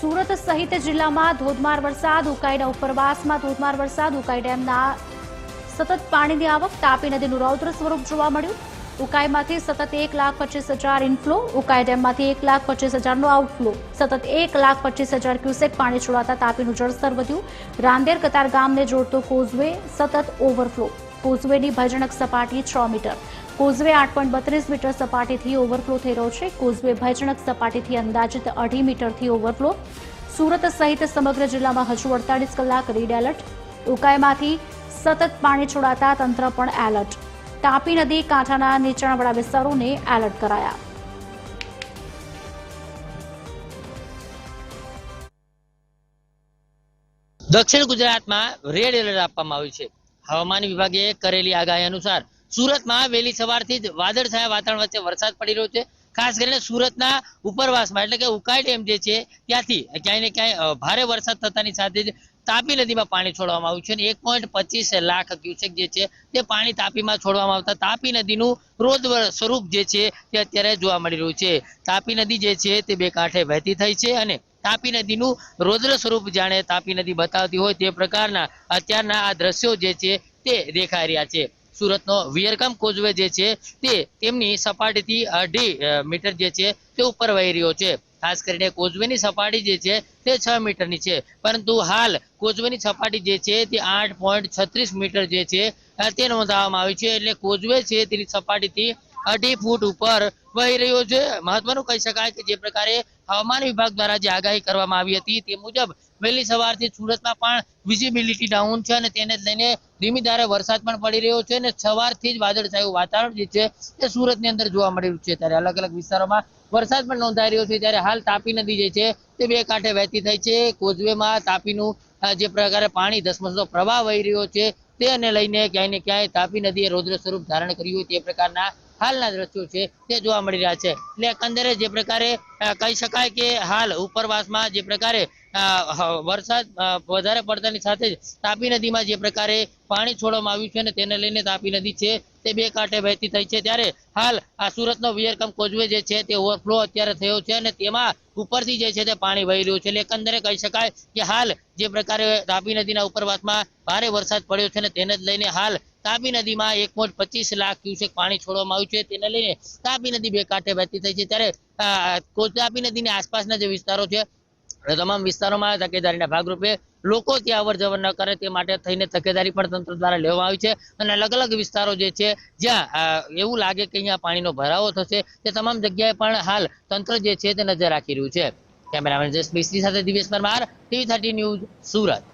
સુરત સહિત જિલ્લામાં ધોધમાર વરસાદ ઉકાઈના ઉપરવાસમાં ધોધમાર વરસાદ. ઉકાઈ ડેમના સતત પાણીની આવક તાપી નદીનું રૌદ્ર સ્વરૂપ જોવા મળ્યું. ઉકાઈમાંથી સતત એક લાખ પચીસ હજાર ઇનફ્લો ઉકાઈ ડેમમાંથી એક લાખ પચીસ હજારનો આઉટફ્લો સતત એક લાખ પચીસ હજાર ક્યુસેક પાણી છોડાતા તાપીનું જળસ્તર વધ્યું. રાંદેર કતાર ગામને જોડતો કોઝવે સતત ઓવરફ્લો કોઝવેની ભયજનક સપાટી છ મીટર. કોઝવે આઠ પોઈન્ટ બત્રીસ મીટર સપાટીથી ઓવરફ્લો થઈ રહ્યો છે. કોઝવે ભયજનક સપાટીથી અંદાજિત અઢી મીટરથી ઓવરફ્લો. સુરત સહિત સમગ્ર જિલ્લામાં હજુ અડતાલીસ કલાક રેડ એલર્ટ. ઉકાઈમાંથી સતત પાણી છોડાતા તંત્ર પણ એલર્ટ. તાપી નદી, કાંઠાના નીચાણવાળા વિસ્તારોને એલર્ટ કરાયા. દક્ષિણ ગુજરાતમાં રેડ એલર્ટ આપવામાં આવ્યું છે. હવામાન વિભાગે કરેલી આગાહી અનુસાર સુરતમાં વહેલી સવારથી જ વાદળછાયા વાતાવરણ વચ્ચે વરસાદ પડી રહ્યો છે. ખાસ કરીને સુરતના ઉપરવાસમાં, એટલે કે ઉકાઈ ડેમ જે છે, ત્યાંથી ક્યાંય ને ક્યાંય ભારે વરસાદ થતાની સાથે જ તાપી નદીમાં પાણી છોડવામાં આવ્યું છે અને એક પોઈન્ટ પચીસ લાખ ક્યુસેક જે છે, તે પાણી તાપીમાં છોડવામાં આવતા. તાપી નદીનું રોજ સ્વરૂપ જે છે, તે અત્યારે જોવા મળી રહ્યું છે. તાપી નદી જે છે, તે બે કાંઠે વહેતી થઈ છે અને તાપી નદીનું રૌદ્ર સ્વરૂપ જાણે તાપી નદી બતાવતી હોય તે પ્રકારના અત્યારના આ દ્રશ્યો જે છે, તે દેખાઈ રહ્યા છે. સુરતનો વિયરકામ કોઝવે જે છે તે તેમની સપાટીથી અઢી મીટર જે છે તે ઉપર વહી રહ્યો છે. ખાસ કરીને કોઝવેની સપાટી જે છે તે છ મીટરની છે. પરંતુ હાલ કોઝવેની સપાટી જે છે તે આઠ પોઈન્ટ છત્રીસ મીટર જે છે તે નોંધાવવામાં આવી છે. એટલે કોઝવે છે તેની સપાટીથી અઢી ફૂટ ઉપર વહી રહ્યો છે. મહત્વનું કહી શકાય કે જે પ્રકારે હવામાન વિભાગ દ્વારા જે આગાહી કરવામાં આવી હતી તે મુજબ વહેલી સવારથી સુરતમાં પણ વિઝિબિલિટી ડાઉન છે અને તેને લઈને ધીમી વરસાદ પણ પડી રહ્યો છે અને સવારથી જ વાદળછાયું વાતાવરણ જે છે તે સુરતની અંદર જોવા મળી રહ્યું છે. ત્યારે અલગ અલગ વિસ્તારોમાં વરસાદ પણ નોંધાઈ રહ્યો છે. ત્યારે હાલ તાપી નદી જે છે તે બે કાંઠે વહેતી થઈ છે. કોઝવેમાં તાપીનું જે પ્રકારે પાણી ધસમસનો પ્રવાહ વહી રહ્યો છે તેને લઈને ક્યાંય ને ક્યાંય તાપી નદીએ રૌદ્ર સ્વરૂપ ધારણ કર્યું હોય તે પ્રકારના હાલના દ્રશ્યો છે તે જોવા મળી રહ્યા છે. એટલે એકંદરે જે પ્રકારે કહી શકાય કે હાલ ઉપરવાસમાં જે પ્રકારે વરસાદ વધારે પડતાની સાથે જ તાપી નદીમાં જે પ્રકારે પાણી છોડવામાં આવ્યું છે અને તેને લઈને તાપી નદી છે તે બે કાંઠે વહેતી થઈ છે. ત્યારે હાલ આ સુરતનો વિયરકમ કોઝવે જે છે તે ઓવરફ્લો અત્યારે થયો છે અને તેમાં ઉપરથી જે છે તે પાણી વહી રહ્યું છે. એટલે એકંદરે કહી શકાય કે હાલ જે પ્રકારે તાપી નદીના ઉપરવાસમાં ભારે વરસાદ પડ્યો છે અને તેને જ લઈને હાલ તાપી નદીમાં એક પોઈન્ટ પચીસ લાખ ક્યુસેક પાણી છોડવામાં આવ્યું છે. તેને લઈને તાપી નદી બે કાંઠે વહેતી થઈ છે. ત્યારે તાપી નદીની આસપાસના જે વિસ્તારો છે એ તમામ વિસ્તારોમાં તકેદારીના ભાગરૂપે લોકો ત્યાં અવર જવર ન કરે તે માટે થઈને તકેદારી પણ તંત્ર દ્વારા લેવામાં આવી છે. અને અલગ અલગ વિસ્તારો જે છે, જ્યાં એવું લાગે કે અહીંયા પાણીનો ભરાવો થશે, તે તમામ જગ્યાએ પણ હાલ તંત્ર જે છે તે નજર રાખી રહ્યું છે. કેમેરામેન જસ મિસ્ત્રી સાથે Divesh Parmar, TV thirty news Surat.